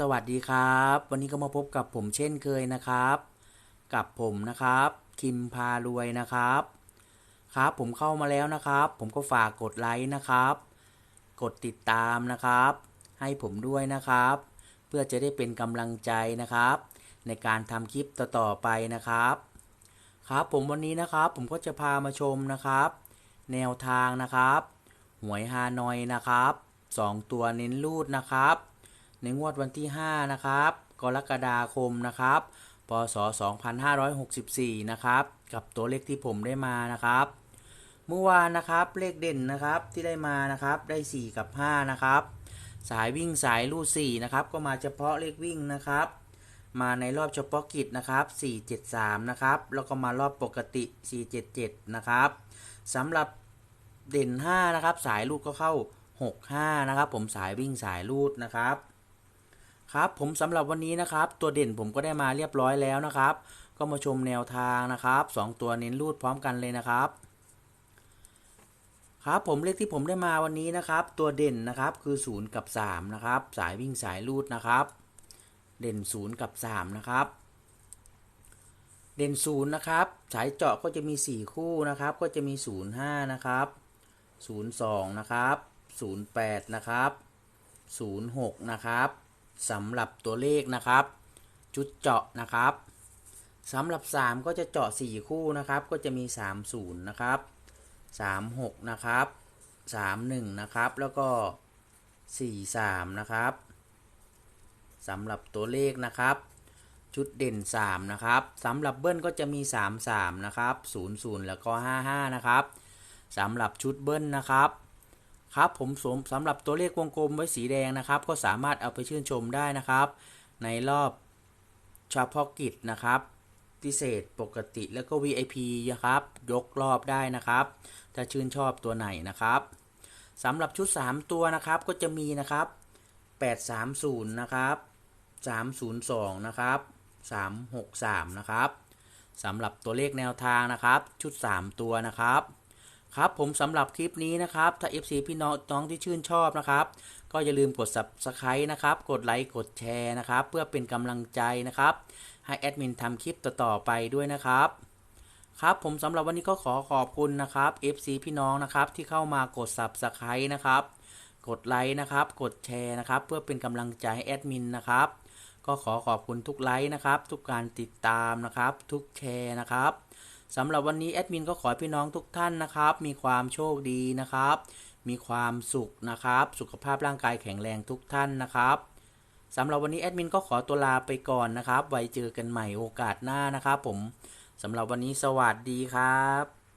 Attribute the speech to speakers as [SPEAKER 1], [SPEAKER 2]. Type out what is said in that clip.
[SPEAKER 1] สวัสดีครับ วันนี้ก็มาพบกับผมเช่นเคยนะครับ กับผมนะครับ คิมพารวยนะครับ ครับผมเข้ามาแล้วนะครับ ผมก็ฝากกดไลค์นะครับ กดติดตามนะครับ ให้ผมด้วยนะครับ เพื่อจะได้เป็นกำลังใจนะครับ ในการทำคลิปต่อๆไปนะครับ ครับผมวันนี้นะครับ ผมก็จะพามาชมนะครับ แนวทางนะครับ หวยฮานอยนะครับสองตัวเน้นรูดนะครับ ในงวดวันที่ 5 นะครับ กรกฎาคมนะครับ พศ 2564 นะครับ กับตัวเลขที่ผมได้มานะครับ เมื่อวานนะครับเลขเด่นนะครับที่ได้มานะครับได้ 4 กับ 5 นะครับ สายวิ่งสายลูด4นะครับ ก็มาเฉพาะเลขวิ่งนะครับ มาในรอบเฉพาะกิจนะครับ 473 นะครับ แล้วก็มารอบปกติ 477 นะครับสำหรับเด่น 5 นะครับ สายลูดก็เข้า 65 นะครับ ผมสายวิ่งสายลูดนะครับ ครับผมสำหรับวันนี้นะครับ ตัวเด่นผมก็ได้มาเรียบร้อยแล้วนะครับ ก็มาชมแนวทางนะครับ 2 ตัวเน้นรูดพร้อมกันเลยนะครับ ครับผมเลขที่ผมได้มาวันนี้นะครับ ตัวเด่นนะครับคือ 0 กับ 3 นะครับ สายวิ่งสายรูดนะครับ เด่น 0 กับ 3 นะครับ เด่น 0 นะครับ สายเจาะก็จะมี 4 คู่นะครับ ก็จะมี 05 นะครับ 02 นะครับ 08 นะครับ 06 นะครับ สำหรับตัวเลขนะครับ จุดเจาะนะครับสำหรับ 3 ก็จะเจาะ 4 คู่นะครับ ก็จะมี 30 นะครับ 36 นะครับ 31 นะครับ แล้วก็ 43 นะครับสำหรับตัวเลขนะครับ ชุดเด่น 3 นะครับสำหรับเบิ้ลก็จะมี 33 นะครับ 00 แล้วก็ 55 นะครับสำหรับชุดเบิ้ลนะครับ ครับผมสมสำหรับตัวเลขวงกลมไว้สีแดงนะครับ ก็สามารถเอาไปชื่นชมได้นะครับ ในรอบเฉพาะกิจนะครับพิเศษปกติแล้วก็ VIP นะครับ ยกรอบได้นะครับ ถ้าชื่นชอบตัวไหนนะครับสำหรับชุด 3 ตัวนะครับก็จะมีนะครับ 830 นะครับ 302 นะครับ 363 นะครับสำหรับตัวเลขแนวทางนะครับ ชุด 3 ตัวนะครับ ครับผมสำหรับคลิปนี้นะครับ ถ้า FC พี่น้องน้องที่ชื่นชอบนะครับ ก็อย่าลืมกด Subscribe นะครับ กดไลค์กดแชร์นะครับ เพื่อเป็นกำลังใจนะครับ ให้แอดมินทำคลิปต่อๆไปด้วยนะครับครับผมสำหรับวันนี้ก็ขอขอบคุณนะครับ FC พี่น้องนะครับที่เข้ามากด Subscribe นะครับ กดไลค์นะครับ กดแชร์นะครับ เพื่อเป็นกำลังใจให้แอดมินนะครับก็ขอขอบคุณทุกไลค์นะครับ ทุกการติดตามนะครับ ทุกแชร์นะครับ สำหรับวันนี้แอดมินก็ขอให้พี่น้องทุกท่านนะครับ มีความโชคดีนะครับ มีความสุขนะครับ สุขภาพร่างกายแข็งแรงทุกท่านนะครับสำหรับวันนี้แอดมินก็ขอตัวลาไปก่อนนะครับ ไว้เจอกันใหม่โอกาสหน้านะครับผมสำหรับวันนี้สวัสดีครับ